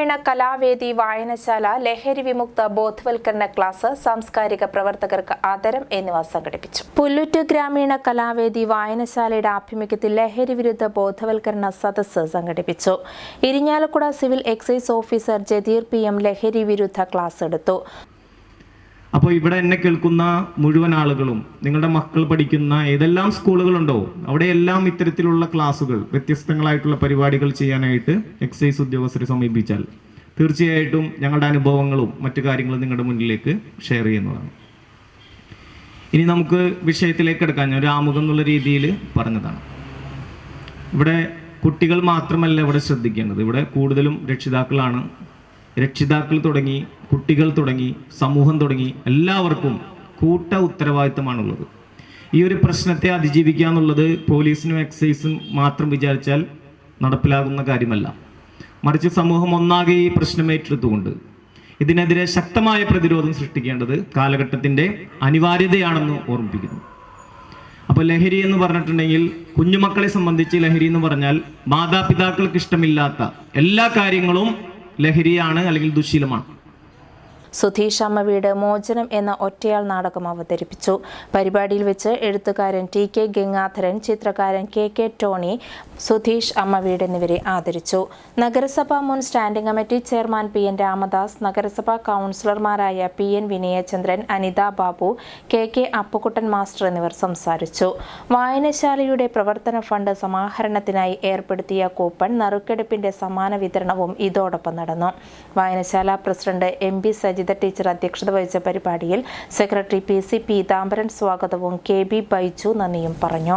ഗ്രാമീണ കലാവേദി വായനശാല ലഹരി വിമുക്ത ബോധവൽക്കരണ ക്ലാസ് സാംസ്കാരിക പ്രവർത്തകർക്ക് ആദരം എന്നിവ സംഘടിപ്പിച്ചു. പുല്ലുറ്റ് ഗ്രാമീണ കലാവേദി വായനശാലയുടെ ആഭിമുഖ്യത്തിൽ ലഹരി വിരുദ്ധ ബോധവൽക്കരണ സദസ് സംഘടിപ്പിച്ചു. Irinjalakuda civil excise officer Jatheer P M ലഹരി വിരുദ്ധ ക്ലാസ് എടുത്തു. അപ്പോൾ ഇവിടെ എന്നെ കേൾക്കുന്ന മുഴുവൻ ആളുകളും നിങ്ങളുടെ മക്കൾ പഠിക്കുന്ന ഏതെല്ലാം സ്കൂളുകളുണ്ടോ അവിടെയെല്ലാം ഇത്തരത്തിലുള്ള ക്ലാസ്സുകൾ വ്യത്യസ്തങ്ങളായിട്ടുള്ള പരിപാടികൾ ചെയ്യാനായിട്ട് എക്സൈസ് ഉദ്യോഗസ്ഥരെ സമീപിച്ചാൽ തീർച്ചയായിട്ടും ഞങ്ങളുടെ അനുഭവങ്ങളും മറ്റു കാര്യങ്ങളും നിങ്ങളുടെ മുന്നിലേക്ക് ഷെയർ ചെയ്യുന്നതാണ്. ഇനി നമുക്ക് വിഷയത്തിലേക്ക് എടുക്കാൻ ഞാൻ ഒരു ആമുഖം എന്നുള്ള രീതിയിൽ പറഞ്ഞതാണ്. ഇവിടെ കുട്ടികൾ മാത്രമല്ല ഇവിടെ ശ്രദ്ധിക്കേണ്ടത്. ഇവിടെ കൂടുതലും രക്ഷിതാക്കളാണ് രക്ഷിതാക്കൾ തുടങ്ങി കുട്ടികൾ തുടങ്ങി സമൂഹം തുടങ്ങി എല്ലാവർക്കും കൂട്ട ഉത്തരവാദിത്തമാണുള്ളത്. ഈ ഒരു പ്രശ്നത്തെ അതിജീവിക്കുക എന്നുള്ളത് പോലീസിനും എക്സൈസും മാത്രം വിചാരിച്ചാൽ നടപ്പിലാകുന്ന കാര്യമല്ല. മറിച്ച് സമൂഹം ഒന്നാകെ ഈ പ്രശ്നം ഏറ്റെടുത്തുകൊണ്ട് ഇതിനെതിരെ ശക്തമായ പ്രതിരോധം സൃഷ്ടിക്കേണ്ടത് കാലഘട്ടത്തിന്റെ അനിവാര്യതയാണെന്ന് ഓർമ്മിപ്പിക്കുന്നു. അപ്പോൾ ലഹരി എന്ന് പറഞ്ഞിട്ടുണ്ടെങ്കിൽ കുഞ്ഞുമക്കളെ സംബന്ധിച്ച് ലഹരി എന്ന് പറഞ്ഞാൽ മാതാപിതാക്കൾക്ക് ഇഷ്ടമില്ലാത്ത എല്ലാ കാര്യങ്ങളും ലഹരിയാണ് അല്ലെങ്കിൽ ദുശീലമാണ്. സുധീഷ് അമ്മ വീട് മോചനം എന്ന ഒറ്റയാൾ നാടകം അവതരിപ്പിച്ചു. പരിപാടിയിൽ വെച്ച് എഴുത്തുകാരൻ ടി കെ ഗംഗാധരൻ ചിത്രകാരൻ കെ കെ ടോണി സുധീഷ് അമ്മ വീട് എന്നിവരെ ആദരിച്ചു. നഗരസഭാ മുൻ standing committee chairman P N Ramadas നഗരസഭാ കൗൺസിലർമാരായ P N Vinayachandran Anitha Babu K K Appukuttan master എന്നിവർ സംസാരിച്ചു. വായനശാലയുടെ പ്രവർത്തന ഫണ്ട് സമാഹരണത്തിനായി ഏർപ്പെടുത്തിയ കൂപ്പൺ നറുക്കെടുപ്പിന്റെ സമാന വിതരണവും ഇതോടൊപ്പം നടന്നു. വായനശാല president M B Sajitha teacher അധ്യക്ഷത വഹിച്ച പരിപാടിയിൽ സെക്രട്ടറി പി സി പീതാംബരൻ സ്വാഗതവും കെ ബി ബൈജു നന്ദിയും പറഞ്ഞു